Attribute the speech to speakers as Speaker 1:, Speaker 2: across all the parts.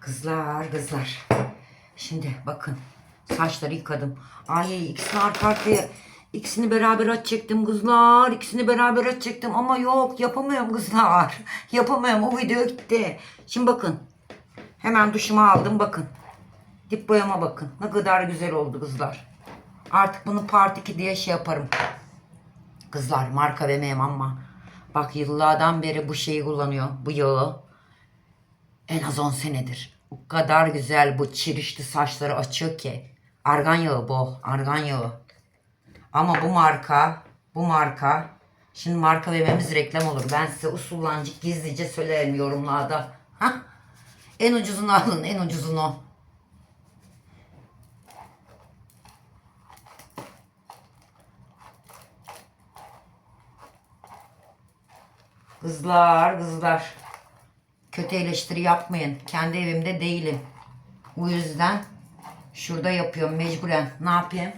Speaker 1: Kızlar kızlar. Şimdi bakın saçları yıkadım. Ay ikisini arka arkaya ikisini beraber açacaktım kızlar. İkisini beraber açacaktım ama yok yapamıyorum kızlar. Yapamıyorum o video gitti. Şimdi bakın. Hemen duşumu aldım bakın. Dip boyama bakın. Ne kadar güzel oldu kızlar. Artık bunu part 2 diye şey yaparım. Kızlar marka vermeyeyim ama. Bak yıllardan beri bu şeyi kullanıyor. Bu yağı. En az 10 senedir. O kadar güzel bu çirişli saçları açıyor ki. Argan yağı bu. Argan yağı. Ama bu marka, bu marka. Şimdi marka vermemiz reklam olur. Ben size usullancık gizlice söylerim yorumlarda. Hah. En ucuzunu alın, en ucuzunu. Kızlar, kızlar. Kötü eleştiri yapmayın. Kendi evimde değilim. O yüzden şurada yapıyorum mecburen. Ne yapayım?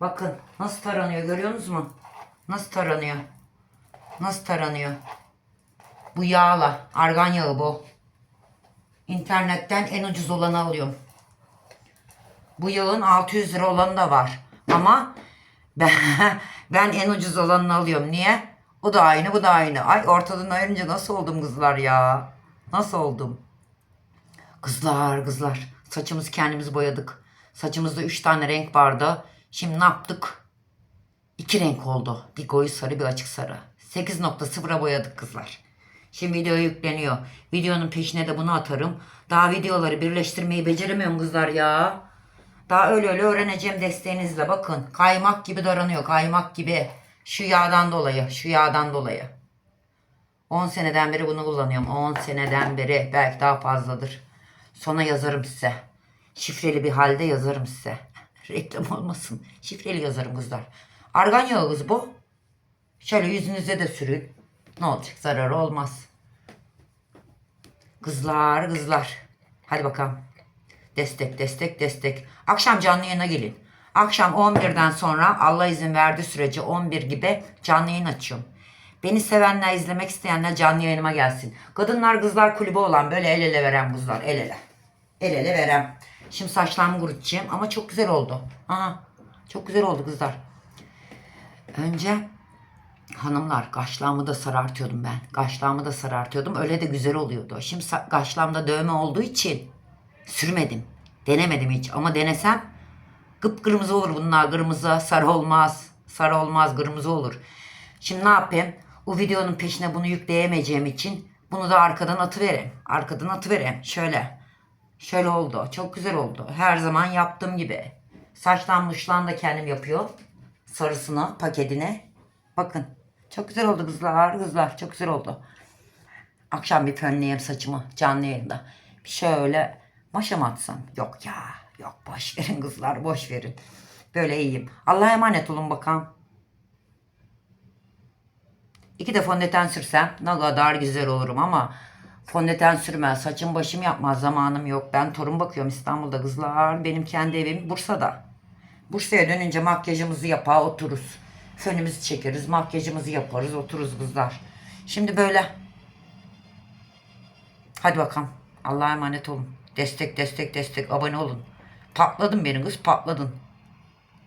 Speaker 1: Bakın nasıl taranıyor görüyorsunuz mu? Nasıl taranıyor? Nasıl taranıyor? Bu yağla. Argan yağı bu. İnternetten en ucuz olanı alıyorum. Bu yağın 600 lira olanı da var. Ama ben, ben en ucuz olanını alıyorum. Niye? O da aynı, bu da aynı. Ay ortadan ayırınca nasıl oldum kızlar ya? Nasıl oldum? Kızlar, kızlar. Saçımızı kendimiz boyadık. Saçımızda 3 tane renk vardı. Şimdi ne yaptık? 2 renk oldu. Bir koyu sarı, bir açık sarı. 8.0'a boyadık kızlar. Şimdi video yükleniyor. Videonun peşine de bunu atarım. Daha videoları birleştirmeyi beceremiyorum kızlar ya. Daha öyle öyle öğreneceğim desteğinizle. Bakın kaymak gibi daranıyor. Kaymak gibi. Şu yağdan dolayı. Şu yağdan dolayı. 10 seneden beri bunu kullanıyorum. 10 seneden beri. Belki daha fazladır. Sonra yazarım size. Şifreli bir halde yazarım size. Reklam olmasın. Şifreli yazarım kızlar. Argan yağı kız bu. Şöyle yüzünüze de sürün. Ne olacak? Zararı olmaz. Kızlar kızlar. Hadi bakalım. Destek destek destek. Akşam canlı yayına gelin. Akşam 11'den sonra Allah izin verdiği sürece 11 gibi canlı yayın açıyorum. Beni sevenler, izlemek isteyenler canlı yayınıma gelsin. Kadınlar Kızlar Kulübü olan böyle el ele veren kızlar. El ele. El ele veren. Şimdi saçlarımı kurutacağım ama çok güzel oldu. Aha, çok güzel oldu kızlar. Önce hanımlar gaşlağımı da sarartıyordum ben. Gaşlağımı da sarartıyordum. Öyle de güzel oluyordu. Şimdi gaşlağımda dövme olduğu için sürmedim. Denemedim hiç ama denesem kıpkırmızı olur bunlar. Kırmızı, sarı olmaz. Sarı olmaz, kırmızı olur. Şimdi ne yapayım? Bu videonun peşine bunu yükleyemeyeceğim için bunu da arkadan atıvereyim. Arkadan atıvereyim. Şöyle. Şöyle oldu. Çok güzel oldu. Her zaman yaptığım gibi. Saçtan muşlan da kendim yapıyor. Sarısını, paketine. Bakın. Çok güzel oldu kızlar. Kızlar çok güzel oldu. Akşam bir fönleyeyim saçımı canlı yayında. Şöyle maşa mı atsam? Yok ya. Yok boş verin kızlar boş verin. Böyle iyiyim. Allah'a emanet olun bakalım. İki de fondöten sürsem ne kadar güzel olurum ama fondöten sürmez. Saçım başım yapmaz. Zamanım yok. Ben torun bakıyorum İstanbul'da kızlar. Benim kendi evim Bursa'da. Bursa'ya dönünce makyajımızı yapar otururuz. Fönümüzü çekeriz. Makyajımızı yaparız. Otururuz kızlar. Şimdi böyle. Hadi bakalım. Allah'a emanet olun. Destek destek destek abone olun. Patladın benim kız patladın.